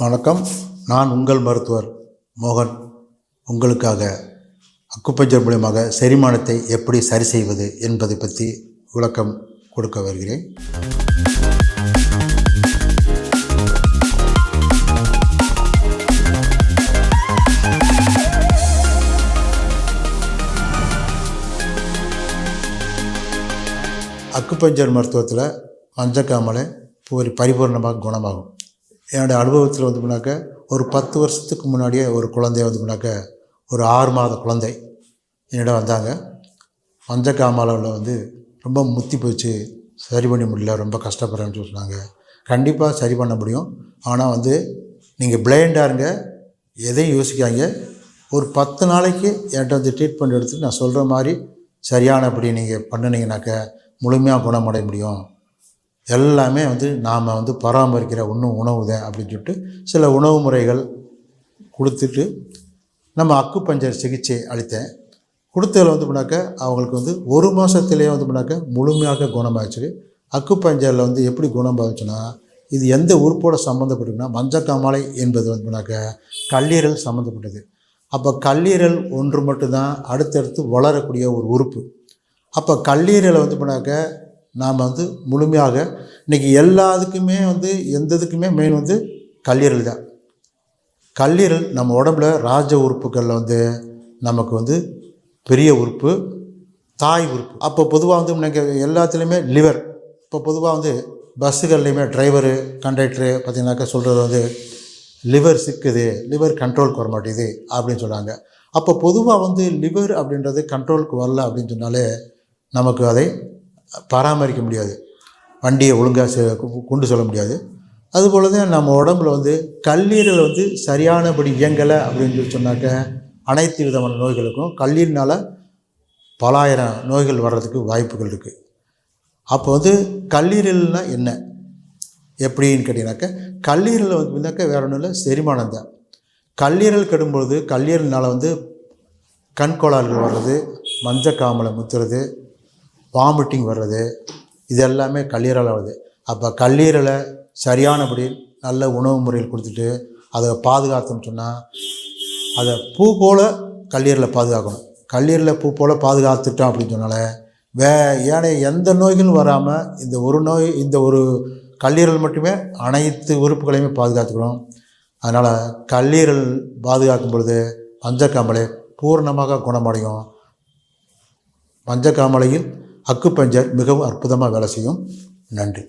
வணக்கம். நான் உங்கள் மருத்துவர் மோகன். உங்களுக்காக அக்குப்பஞ்சர் மூலியமாக செரிமானத்தை எப்படி சரி செய்வது என்பதை பற்றி விளக்கம் கொடுக்க வருகிறேன். அக்குப்பஞ்சர் மருத்துவத்தில் மஞ்சக்காமலை ஒரு பரிபூர்ணமாக குணமாகும். என்னுடைய அனுபவத்தில் வந்து முன்னாக்க ஒரு பத்து வருஷத்துக்கு முன்னாடியே ஒரு குழந்தைய வந்து முன்னாக்க ஒரு ஆறு மாத குழந்தை என்னிடம் வந்தாங்க. மஞ்சக்காமலையில் வந்து ரொம்ப முத்தி போச்சு. சரி பண்ண முடியல ரொம்ப கஷ்டப்படுறேன்னு சொன்னாங்க கண்டிப்பாக சரி பண்ண முடியும். ஆனால் வந்து நீங்கள் பிளைண்டாக இருங்க. எதையும் யோசிக்காங்க ஒரு பத்து நாளைக்கு என்கிட்ட வந்து ட்ரீட்மெண்ட் எடுத்து நான் சொல்கிற மாதிரி சரியானபடி நீங்கள் பண்ணினீங்கனாக்க முழுமையாக குணமடைய முடியும். எல்லாமே வந்து நாம் வந்து பராமரிக்கிற ஒன்றும் உணவு தான் அப்படின்னு சொல்லிட்டு சில உணவு முறைகள் கொடுத்துட்டு நம்ம அக்கு பஞ்சர் சிகிச்சை அளித்தேன். கொடுத்ததில் வந்து பண்ணாக்க அவங்களுக்கு வந்து ஒரு மாதத்துலேயே வந்து பண்ணாக்க முழுமையாக குணமாச்சு அக்கு பஞ்சரில் வந்து எப்படி குணமாச்சுன்னா இது எந்த உறுப்போடு சம்மந்தப்பட்டிருக்குன்னா மஞ்சக்காமலை என்பது வந்து பண்ணாக்க கல்லீரல் சம்மந்தப்பட்டது அப்போ கல்லீரல் ஒன்று மட்டும்தான் அடுத்தடுத்து வளரக்கூடிய ஒரு உறுப்பு. அப்போ கல்லீரலை வந்து பண்ணாக்க நாம் வந்து முழுமையாக இன்றைக்கி எல்லாத்துக்குமே வந்து எந்த இதுக்குமே மெயின் வந்து கல்லீரல் தான். கல்லீரல் நம்ம உடம்புல ராஜ உறுப்புகளில் வந்து நமக்கு வந்து பெரிய உறுப்பு தாய் உறுப்பு. அப்போ பொதுவாக வந்து நீங்கள் எல்லாத்துலேயுமே லிவர் இப்போ பொதுவாக வந்து பஸ்ஸுகள்லையுமே டிரைவரு கண்டக்டரு பார்த்திங்கனாக்கா சொல்கிறது வந்து லிவர் சிக்குது லிவர் கண்ட்ரோலுக்கு வர மாட்டேங்குது அப்படின்னு சொல்கிறாங்க அப்போ பொதுவாக வந்து லிவர் அப்படின்றது கண்ட்ரோலுக்கு வரல அப்படின்னு சொன்னாலே நமக்கு அதை பராமரிக்க முடியாது. வண்டியை ஒழுங்காக செ கொண்டு செல்ல முடியாது. அதுபோல தான் நம்ம உடம்புல வந்து கல்லீரல் வந்து சரியானபடி இயங்கலை அப்படின்னு சொல்லி சொன்னாக்க அனைத்து விதமான நோய்களுக்கும் கல்லீரனால் பலாயிரம் நோய்கள் வர்றதுக்கு வாய்ப்புகள் இருக்குது அப்போ வந்து கல்லீரல்னால் என்ன? எப்படின்னு கேட்டிங்கனாக்கா கல்லீரல் வந்து இருந்தாக்கா வேற ஒன்றும் இல்லை செரிமானம் தான். கல்லீரல் கெடும்பொழுது கல்லீரல்னால் வந்து கண் கோளாறுகள் வர்றது மஞ்சக்காமலை முத்துறது வாமிட்டிங் வர்றது இது எல்லாமே கல்லீரல் ஆகுது அப்போ கல்லீரலை சரியானபடி நல்ல உணவு முறையில் கொடுத்துட்டு அதை பாதுகாத்தோம்னு சொன்னால் அதை பூ போல் கல்லீரலை பாதுகாக்கணும். கல்லீரலை பூ போல் பாதுகாத்துட்டோம் அப்படின்னு சொன்னாலே வே ஏனைய எந்த நோய்களும் வராமல் இந்த ஒரு நோய் இந்த ஒரு கல்லீரல் மட்டுமே அனைத்து உறுப்புகளையுமே பாதுகாத்துக்கணும். அதனால் கல்லீரல் பாதுகாக்கும் பொழுது மஞ்சக்காமலை பூர்ணமாக குணமடையும். அக்கு அக்குப்பஞ்சர் மிகவும் அற்புதமாக வேலை செய்யும். நன்றி.